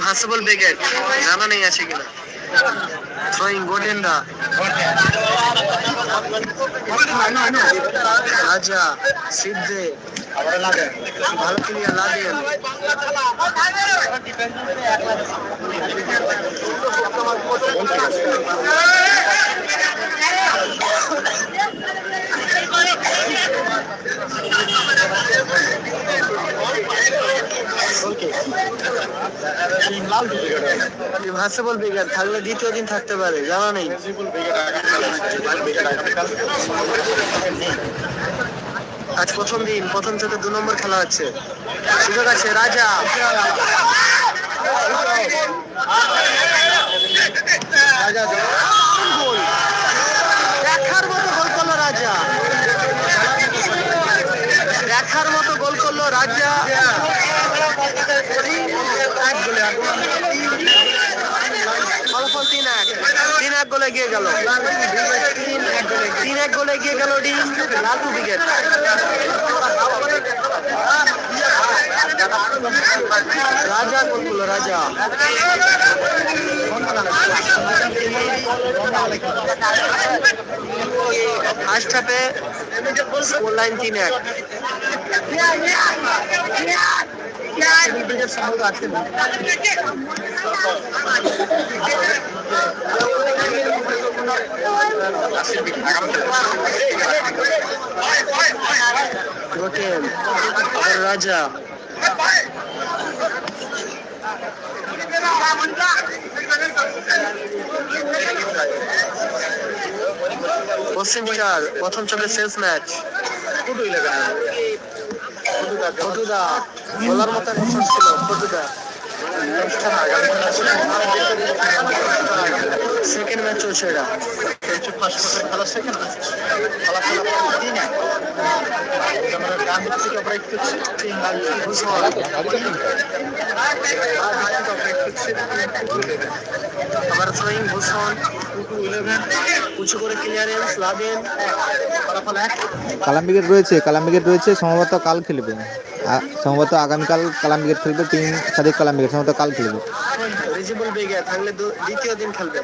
ইমহাসিবল brigade জানা নেই আছে কিনা। থ্রোয়িং গোটেন্ডা রাজা সিদ্ধে ভালো ক্লিয়ার লাদেন ইমহাসিবল ব্রিগেড থাকলে দ্বিতীয় দিন থাকতে পারে, জানা নেই। আজ প্রথম দিন, প্রথম থেকে দু নম্বর খেলা হচ্ছে। সুযোগ আছে, রাজা। রাজা দেখার মতো গোল করল রাজা। দেখার মতো গোল করল রাজা। তিন এক গোলে এগিয়ে গেল তিন এক গোলে এগিয়ে গেল ডিম উইকেট রাজা গোল করল রাজা ফার্স্ট হাফে লাইন তিন এক আবার রাজা পশ্চিম স্টার প্রথম চলে শেষ ম্যাচ ফটুদা বলার মতো অবসর ছিল ফটুদা সেকেন্ড ম্যাচ চলছে এটা। খেলা সেকেন্ড ম্যাচ খেলা খেলা তিন এক আমরা ডান কালাম ব্রিগেড রয়েছে কালাম ব্রিগেড রয়েছে সম্ভবত কাল খেলবে। সম্ভবত আগামীকাল কালাম ব্রিগেড খেলবে, তিন সাদিক কালাম ব্রিগেড সম্ভবত কাল খেলবে। রিজিবল বেগে থাকলে দ্বিতীয় দিন খেলবে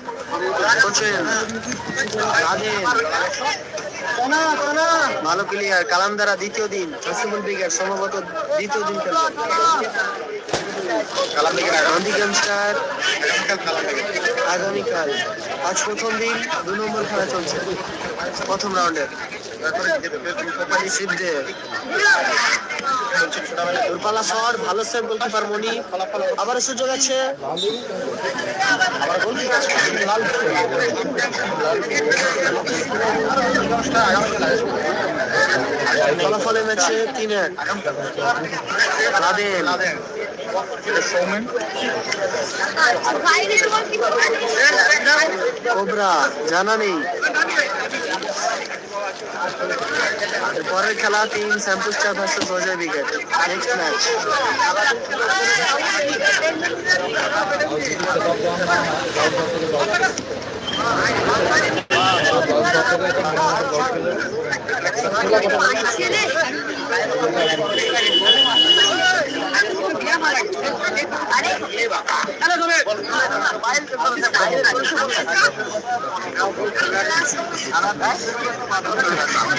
ভালো প্লেয়ার কালামদারা দ্বিতীয় দিন জসিমুল বিগার সম্ভবত দ্বিতীয় দিন খেলবে আগামীকাল আজ প্রথম দিন, দু নম্বর খেলা চলছে। প্রথম রাউন্ডের ভালো আবার সুযোগ আছে। ফলাফলের ম্যাচে তিন এক। লাদেন কোবরা জানা পরের খেলা তিন shampoo star versus Ajay wicket next match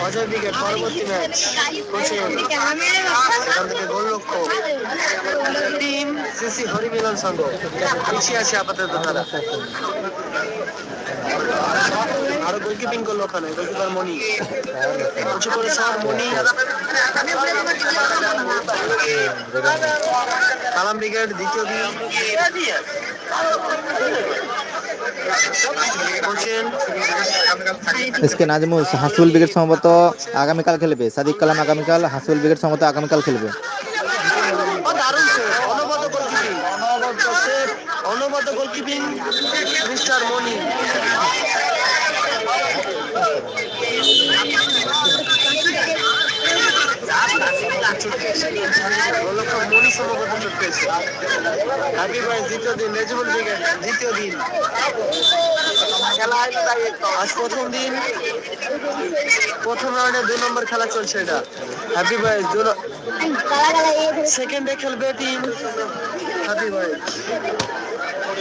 Ajay wicket পরবর্তী ম্যাচ লক্ষ্য টিম সিসি হরিমিলন সংঘ পিছিয়ে আছে আপাতত তারা আরও গোলকিপিং করল ওখানে গোলকিপার মনি উঁচু করে শট মনি কালাম ব্রিগেড দ্বিতীয় দিন। এসকে নাজমুল হাসুল ব্রিগেড সম্ভবত আগামীকাল খেলবে। সাদিক কালাম আগামীকাল হাসুল ব্রিগেড সম্ভবত আগামীকাল খেলবে ও দারুণ সেভ অনবদ্য গোলকিপিং অনবদ্য সেভ অনবদ্য গোলকিপিং মিস্টার মনি। মনি হ্যাপি বয়েস দ্বিতীয় দিন দ্বিতীয় দিন। আজ প্রথম দিন। প্রথম নম্বর খেলা চলছে এটা। হ্যাপি বয়েস সেকেন্ডে খেলবে টিম হাতি ভাই।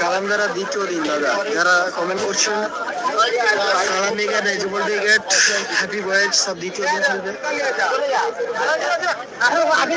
কালান্দারা দ্বিতীয় দিন, দাদা। যারা কমেন্ট করছেন ব্রিগেড রেজিবল ব্রিগেড হ্যাপি বয়েজ সব দ্বিতীয় দিন খেলবে আগে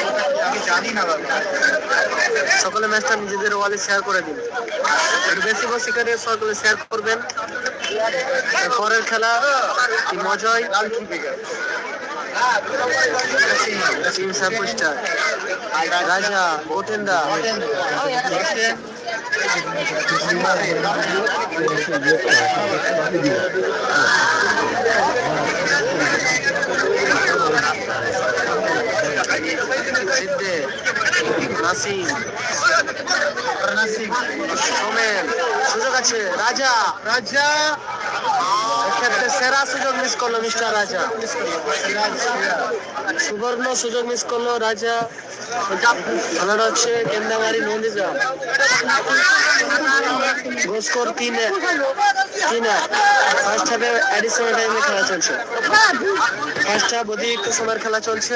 দিতে পারা সকলে ম্যাচটা নিজেদের ওয়ালে শেয়ার করে দিন। বেশি বেশি করে সকলে শেয়ার করবেন। পরের খেলা মজাই। টিম সাপোস্টার রাজা, গোটেন্দা। সিদ্ধে নাসিম সোমেন, সুযোগ আছে, রাজা রাজা। সেরা সুযোগ মিস করল মিস্টার রাজা। সুবর্ণ সুযোগ মিস করল রাজা। হচ্ছে কেন্দামারি নন্দিতা গোল স্কোর তিন ফার্স্ট হাফে অ্যাডিশনাল টাইমে খেলা চলছে। ফার্স্ট হাফ অতিরিক্ত সময়ের খেলা চলছে।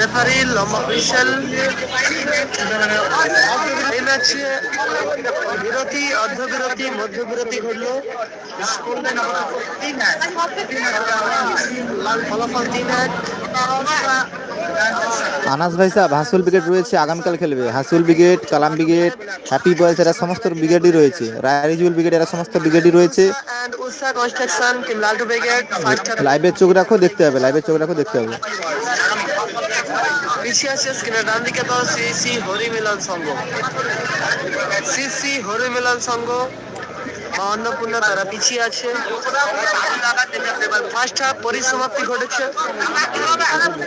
রেফারি লম্বা হুইসেল এই ম্যাচে বিরতি অর্ধবিরতি মধ্যবিরতি ঘটলো ফলাফল তিন এক আনাস ভাই সাহেব হাসুল ব্রিগেড রয়েছে আগামীকাল খেলবে। Hasul brigade Kalam brigade happy boys এরা সমস্ত ব্রিগেডই রয়েছে। রায়ারিজুল ব্রিগেড এরা সমস্ত ব্রিগেডই রয়েছে। লাইভের চোখ রাখো দেখতে হবে লাইভের চোখ রাখো দেখতে হবে। পিছিয়ে আছে স্ক্রিনের ডান দিকে তো শ্রী শ্রী হরিমিলন সংঘ শ্রী শ্রী হরিমিলন সংঘ অন্নপূর্ণা তারা পিছিয়ে আছে। ফার্স্ট হাফ পরিসমাপ্তি ঘটেছে। আমরা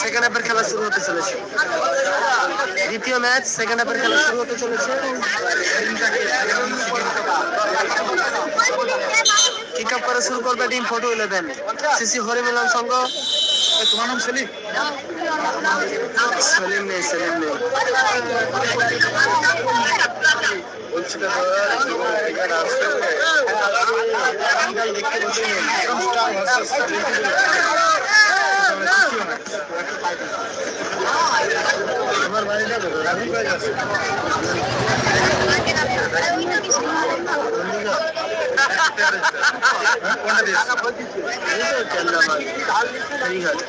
সেকেন্ড হাফের খেলা শুরু হতে চলেছে। দ্বিতীয় ম্যাচ সেকেন্ড হাফের খেলা শুরু হতে চলেছে। কিক আপ করে শুরু করবে team photo eleven. CC Harimilan Sangha. তোমার নাম সেলিম? সেলিম নেই সেলিম নেই। বলছি দেখতে তোমার বাড়িটা রাবি কয়ে যাচ্ছে ঠিক আছে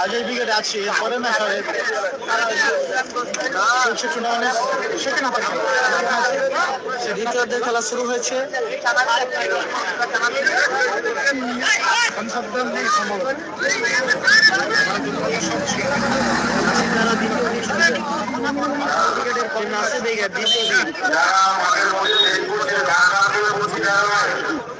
আজের বিকেট আছে পরে না সরে দ্বিতীয়ার্ধের খেলা শুরু হয়েছে। এগিয়ে দ্বিতীয় দিন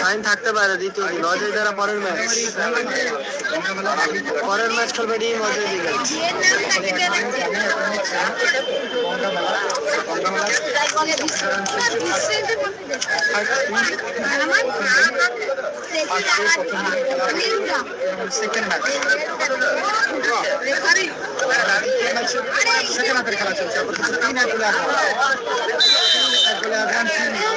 সাইন থাকতে পারে, দ্বিতীয় দিন। অজয় দ্বারা পরের ম্যাচ পরের ম্যাচ খেলবে টিম অজয় দিকে সেকেন্ড খেলা চলছে তিন এক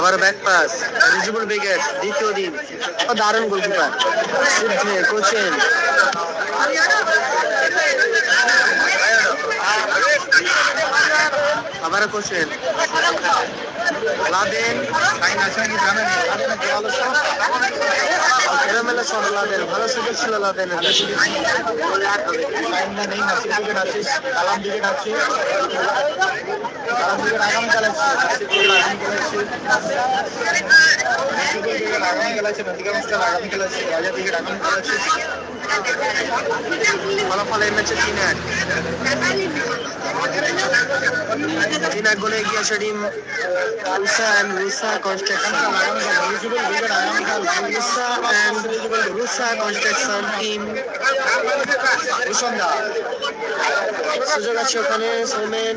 আবার ব্যাক পাস রিজিবুল ব্রিগেড দ্বিতীয় দিন। দারুণ গোলকিপার সিদ্ধে, কোচেন। আবার কোচেন। লাদেন এলোমেলো শট লাদেন। ভালো সুযোগ ছিল উইকেট উইকেট উইকেট আগামীকাল আগামীকাল এক তিন এক গোলে এগিয়ে আছে team construction Rusa and Rusa construction team সুযোগ আছে ওখানে সৌমেন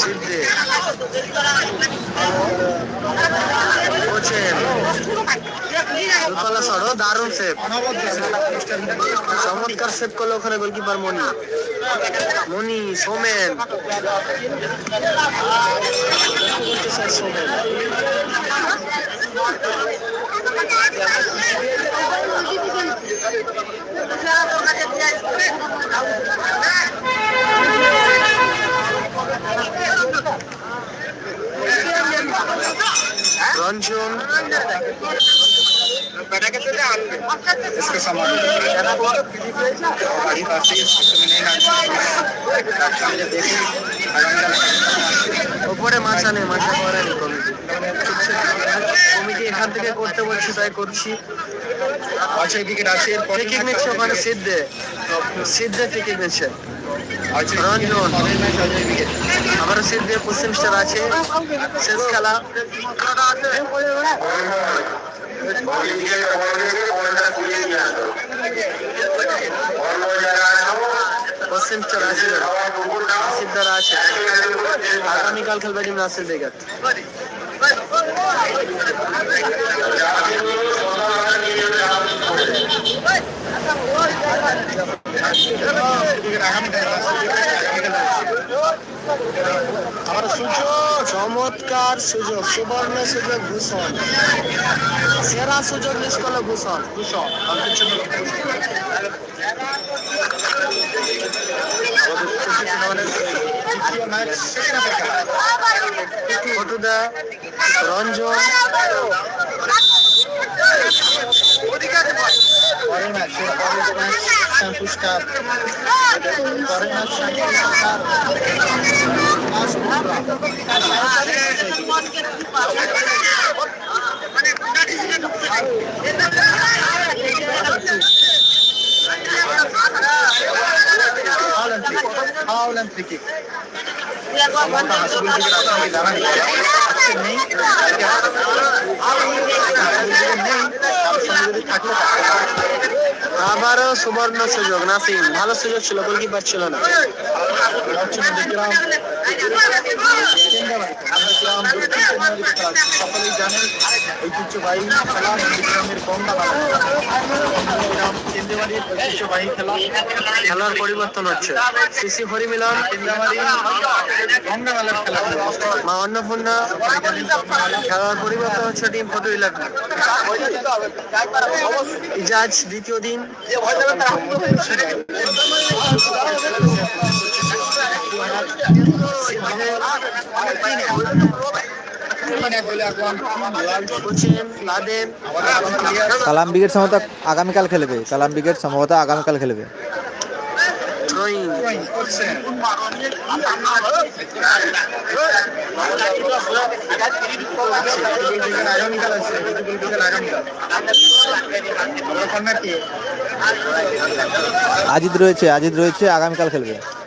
সিদ্ধে কোচেন রূপালা সরো দারুণ সেভ চমৎকার সেভ করল ওখানে গোলকিপার মনি মনি সোমেন সোমেন রঞ্জন इसके सामान गाड़ी पास ही इसके मैंने ना देखी ওপরে মাছা নেই মাছা করেনি কমিটি কমিটি এখান থেকে করতে বলছি তাই করছি আচ্ছা এদিকে আছে এরপরে ফ্রিকিক নিচ্ছে ওখানে সিদ্ধে সিদ্ধে ফ্রিকিক নিচ্ছে আবারও সিদ্ধে পশ্চিম স্টার আছে শেষ খেলা পশ্চিম স্টার আছে সিদ্ধারা আছে আগামীকাল খেলবে টিম নাসির বেগার আমার সূর্য চমৎকার সুযোগ সুবর্ণ সুযোগ ভূষণ। সেরা সুযোগ মিস করল ভূষণ ভূষণ ফটুদা রঞ্জন পরের ম্যাচ পরের ম্যাচ শ্যাম পুরস্কার পরের আবারও সুবর্ণ সুযোগ নাসিম। ভালো সুযোগ ছিল গোলকিপার ছিল না। সকলেই জানেন ঐতিহ্যবাহী খেলা নন্দীগ্রামের গঙ্গা ঐতিহ্যবাহী খেলা খেলার পরিবর্তন হচ্ছে। সিসি হরিমিলন কেন্দ্রাবাড়ি গঙ্গা খেলা মা অন্নপূর্ণা, খেলার পরিবর্তন হচ্ছে টিম ফটো ইলেভেন ইজাজ, দ্বিতীয় দিন। কালাম ব্রিগেড সম্ভবত আগামীকাল খেলবে। কালাম ব্রিগেড সম্ভবত আগামীকাল খেলবে। আজিদ রয়েছে আজিদ রয়েছে, আগামীকাল খেলবে।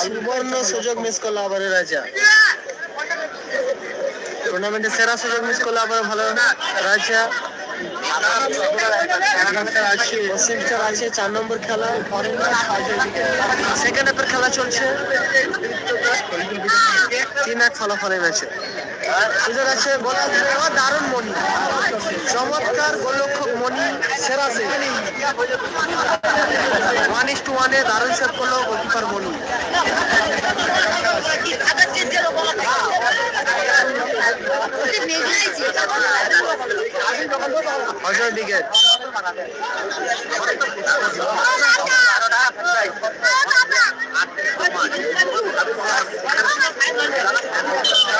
সুবর্ণ সুযোগ মিস করল আবার রাজা। টুর্নামেন্টে সেরা সুযোগ মিস করল আবার ভালো রাজা। আছে, চার নম্বর খেলা। সেকেন্ড খেলা চলছে। তিন এক দারুণ মনি। চমৎকার গোলরক্ষক মনি সেরা সে। ওয়ান ইস টু ওয়ানে দারুণ সেভ করল goalkeeper Moni Ajay brigade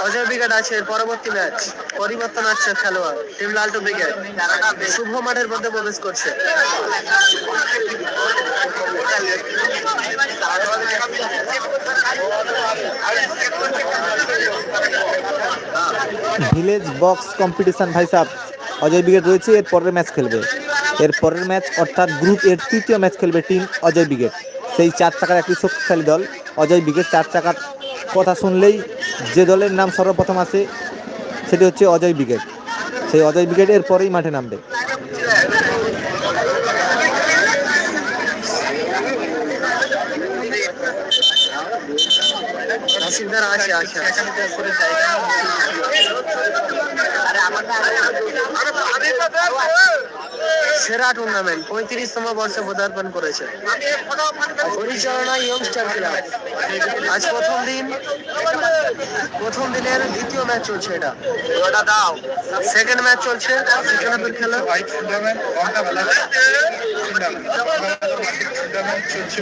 Ajay brigade আছে, পরবর্তী ম্যাচ পরিবর্তন আছে খেলোয়াড় টিম লালটু ব্রিগেড। শুভ মাঠের মধ্যে প্রবেশ করছে। ভিলেজ বক্স কম্পিটিশন ভাই সাহেব অজয় ব্রিগেড রয়েছে, এর পরের ম্যাচ খেলবে। এর পরের ম্যাচ অর্থাৎ গ্রুপ এর তৃতীয় ম্যাচ খেলবে টিম অজয় ব্রিগেড। সেই চার চাকার একটি শক্তিশালী দল, অজয় ব্রিগেড চার চাকার কথা শুনলেই যে দলের নাম সর্বপ্রথম আসে সেটি হচ্ছে অজয় ব্রিগেড সেই অজয় ব্রিগেড এর পরেই মাঠে নামবে আছে সেরা টুর্নামেন্ট পঁয়ত্রিশতম বর্ষে পদার্পণ করেছে। পরিচালনা ইয়ংস্টার ক্লাব আজ প্রথম দিন, প্রথম দিনের দ্বিতীয় ম্যাচ চলছে এটা। দাও সেকেন্ড ম্যাচ চলছে খেলা। চলছে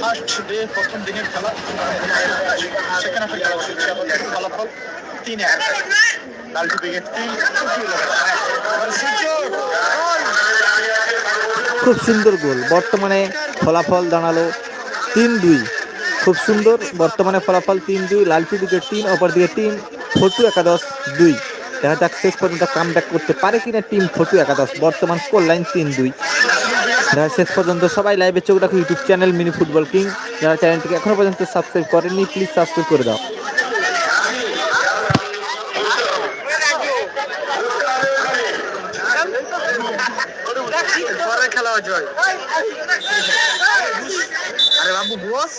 ফার্স্ট ডে প্রথম দিনের খেলা। সেকেন্ড হাফের খেলা চলছে। ফলাফল। তিন লালটু তিন খুব সুন্দর গোল। বর্তমানে ফলাফল দাঁড়াল তিন দুই। খুব সুন্দর। বর্তমানে ফলাফল তিন দুই। লালপি দিকে তিন অপর দিকে টিম ফটু একাদশ দুই। দেখা যাক শেষ পর্যন্ত কাম করতে পারে কিনা টিম ফটু একাদশ। বর্তমান স্কোর লাইন তিন দুই। যারা শেষ পর্যন্ত সবাই লাইভে চোখ রাখো YouTube channel mini football king যারা চ্যানেলটিকে এখনও পর্যন্ত সাবস্ক্রাইব করেনি প্লিজ সাবস্ক্রাইব করে দাও। পরের খেলা জয়। আরে বাবু বস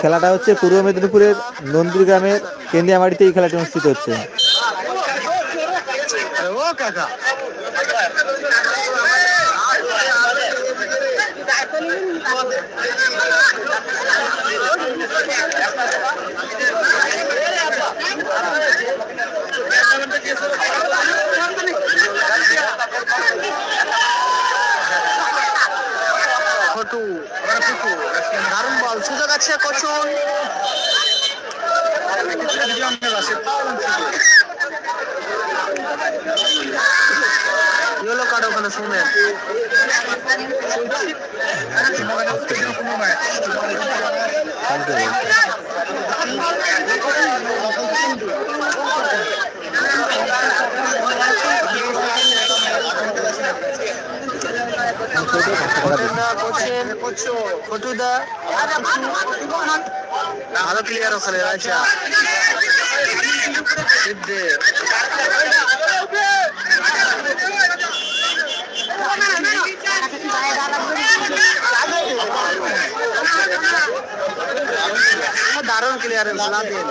খেলাটা হচ্ছে পূর্ব মেদিনীপুরের নন্দুর নন্দীগ্রামের কেন্দ্রিয়ামাটিতে এই খেলাটি অনুষ্ঠিত হচ্ছে। ও কাকা ছোটু দারুণ বল সুযোগ আছে কচুন ইয়েলো কার্ড ওখানে শুনে কোনো ম্যাচ ফটুদা করছেন ফটুদা ভালো ক্লিয়ার দারুণ লাদেন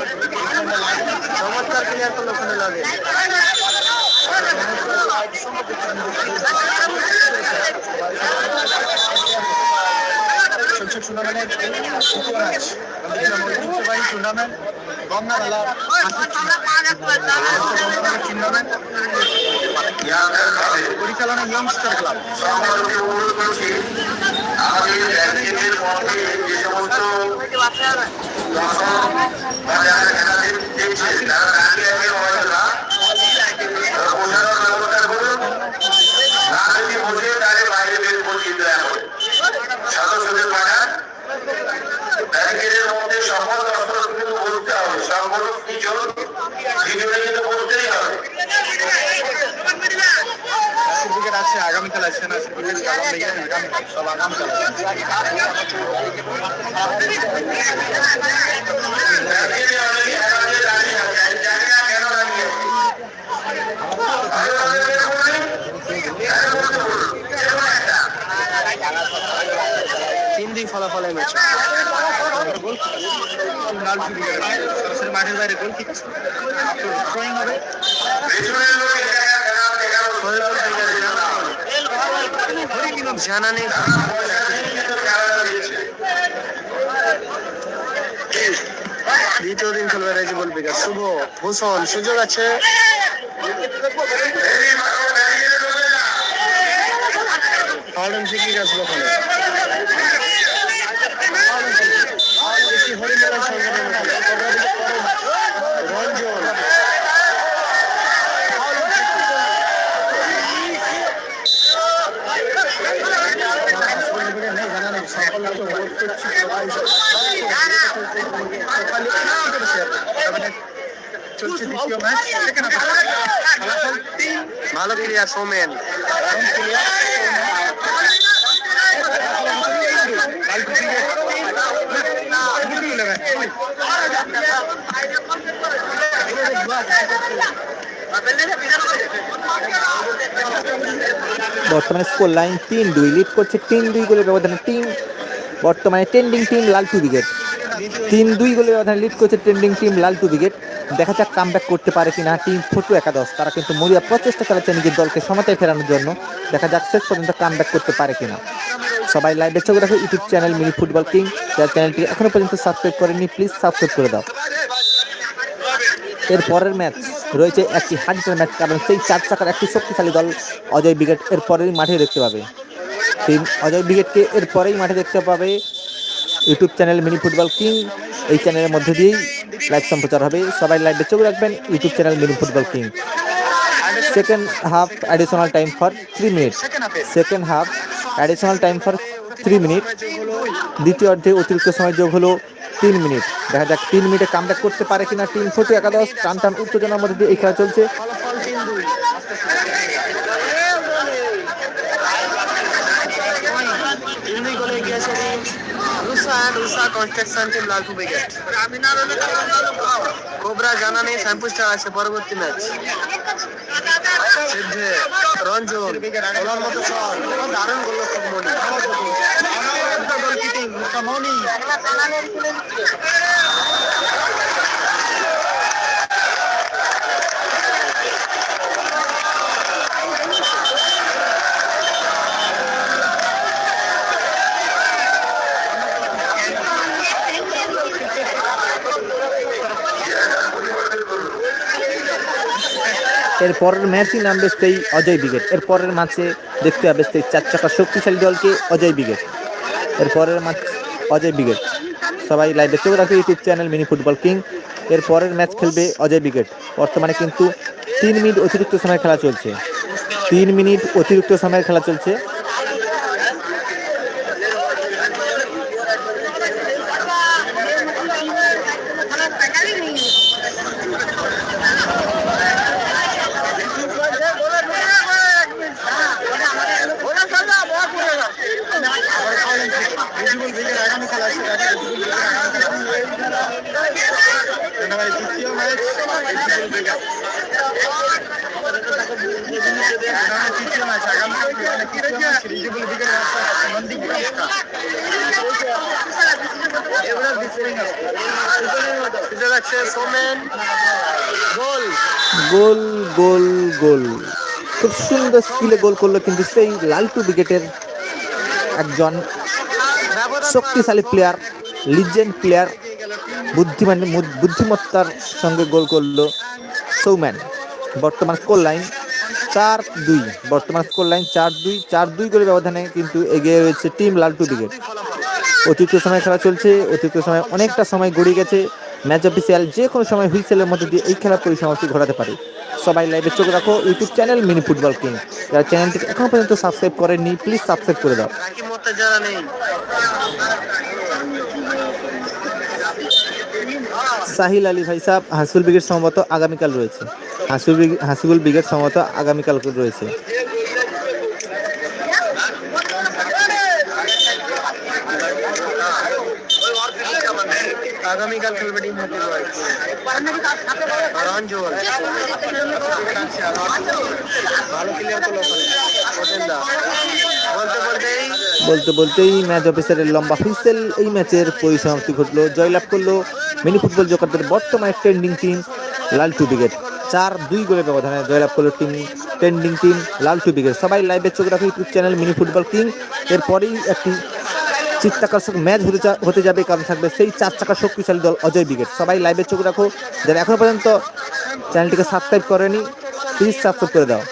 চমৎকার ক্লিয়ার ওখানে লাদেন চলছে পরিচালনা ইয়ংস্টার ক্লাব যে দর্শক বা যারা খেলা দেখছেন তারা দাঁড়িয়ে আছেন হয়তো না তারা বসানোর ব্যবস্থা করুন না যদি বসে তাহলে বাইরে বের করে দিতে হবে সদস্যদের পাঠান ব্যাংকের মধ্যে সকল দর্শক কিন্তু বসতে হবে সকল কিছু ভিডিওটা কিন্তু বসতেই হবে ক্রিকেট আছে আগামীকাল আছে না ক্রিকেট কালাম লেগে আগামীকাল সব আগামীকাল ব্যাংকের অনেকে একান্তে দাঁড়িয়ে আছে আমি জানি না কেন দাঁড়িয়ে আছে ভালো ভাবে বের করুন কেন বসতে বলুন যেমন একটা তিন দিক ফলাফলের ম্যাচ। মাঠের বাইরে গোল কিক থ্রোয়িং হবে। জানা নেই দ্বিতীয় দিন খেলবে রেজিবুল বিকাশ শুভ ভূষণ সুযোগ আছে ফাউন্ডেন ঠিকই গেছিল ওখানে হরিমেলার সংগঠন ভালো ক্লিয়ার সোমেন বর্তমানে স্কোর লাইন তিন দুই লিড করছে তিন দুই গোলের ব্যবধানে টিম বর্তমানে ট্রেন্ডিং টিম লালটু ব্রিগেড তিন দুই গোলে ব্যবধানে লিড করছে ট্রেন্ডিং টিম লালটু ব্রিগেড দেখা যাক কামব্যাক করতে পারে কিনা টিম ফটু একাদশ। তারা কিন্তু মরিয়া প্রচেষ্টা চালাচ্ছে নিজের দলকে সমতায় ফেরানোর জন্য। দেখা যাক শেষ পর্যন্ত কামব্যাক করতে পারে কিনা। সবাই লাইভে চোখ রাখো YouTube channel mini football king যার চ্যানেলটি এখনও পর্যন্ত সাবস্ক্রাইব করেনি প্লিজ সাবস্ক্রাইব করে দাও। এর পরের ম্যাচ রয়েছে একটি হাজিটার ম্যাচ কারণ সেই চার চাকার একটি শক্তিশালী দল অজয় ব্রিগেড এর পরেই মাঠে দেখতে পাবে। টিম অজয় ব্রিগেডকে এরপরেই মাঠে দেখতে পাবে YouTube channel mini football king. এই চ্যানেলের মধ্যে দিয়েই লাইভ সম্প্রচার হবে। সবাই লাইভে চোখ রাখবেন, YouTube channel mini football king. Second half additional time for three minute second second half additional time for three minute দ্বিতীয় অর্ধে অতিরিক্ত সময় যোগ হলো তিন মিনিট দেখা যাক তিন মিনিটে কামব্যাক করতে পারে কিনা টিম ফোর্টি একাদশ। টান টান উত্তেজনার মধ্যে দিয়ে এই খেলা চলছে ফলাফল তিন দুই তিন দুই গোলে এগিয়েছে টিম রুসা অ্যান্ড লাল ব্রিগেড কোবরা জানা নেই স্যাম্পুস্টার আছে পরবর্তী ম্যাচ সিদ্ধে রঞ্জন সব দারুণ গোল মনে মৌনি এর পরের ম্যাচই নামবে সেই অজয় ব্রিগেড এর পরের ম্যাচে দেখতে হবে সেই চার চাকা শক্তিশালী দলকে অজয় ব্রিগেড এর পরের ম্যাচ অজয় ব্রিগেড সবাই লাইভে চোখ রাখবে YouTube channel mini football king এর পরের ম্যাচ খেলবে অজয় ব্রিগেড বর্তমানে কিন্তু তিন মিনিট অতিরিক্ত সময় খেলা চলছে। তিন মিনিট অতিরিক্ত সময়ের খেলা চলছে রিজিবল ব্রিগেড আগামী খেলা আছে একেবারে দ্বিতীয় ম্যাচ রিজিবল ব্রিগেড এখানে তৃতীয় ম্যাচ আগামীকাল এখানে তৃতীয় ম্যাচ রিজিবল ব্রিগেড ভার্সেস নন্দীগ্রাম সুযোগ আছে সোমেন গোল গোল গোল খুব সুন্দর স্কিলে গোল করল কিন্তু সেই লালটু ব্রিগেডের একজন শক্তিশালী প্লেয়ার লিজেন্ড প্লেয়ার বুদ্ধিমান বুদ্ধিমত্তার সঙ্গে গোল করল সৌম্যান বর্তমান স্কোর লাইন চার দুই, বর্তমান স্কোর লাইন চার দুই চার দুই গোলের ব্যবধানে কিন্তু এগিয়ে রয়েছে টিম লালটু ব্রিগেড অতিরিক্ত সময় খেলা চলছে, অতিরিক্ত সময় অনেকটা সময় গড়িয়ে গেছে ম্যাচ অফিসিয়াল যে কোনো সময় হুইসেলের মধ্যে দিয়ে এই খেলার পরিসমাপ্তি ঘটাতে পারে। সবাই লাইভে চোখ রাখো YouTube channel mini football king যারা চ্যানেলটিকে এখনও পর্যন্ত সাবস্ক্রাইব করেননি প্লিজ সাবস্ক্রাইব করে দাও রাকিব মোত্তা যারা নেই সাহিল আলী ভাই সাহেব হাসিবুল ব্রিগেড সম্ভবত আগামীকাল রয়েছে। ব্রিগ- হাসিবুল ব্রিগেড সম্ভবত আগামীকাল রয়েছে। আগামীকাল খেলবে টিম হতে রঞ্জন ভালো প্লেয়ার তো বলতে বলতেই বলতে বলতেই ম্যাচ অফিসারের লম্বা হুইসেল এই ম্যাচের পরিসমাপ্তি ঘটলো জয়লাভ করল মিনি ফুটবল জগতের বর্তমানে ট্রেন্ডিং টিম লাল টু ব্রিগেড চার দুই গোলের ব্যবধানে জয়লাভ করল টিম ট্রেন্ডিং টিম লাল টু ব্রিগেড সবাই লাইভে চোখ রাখো YouTube channel mini football king. এরপরেই একটি চিত্তাকর্ষক ম্যাচ হতে হতে যাবে, কারণ থাকবে সেই চার চাকার শক্তিশালী দল অজয় ব্রিগেড সবাই লাইভে চোখ রাখো, যারা এখনও পর্যন্ত চ্যানেলটিকে সাবস্ক্রাইব করেনি প্লিজ সাবস্ক্রাইব করে দাও।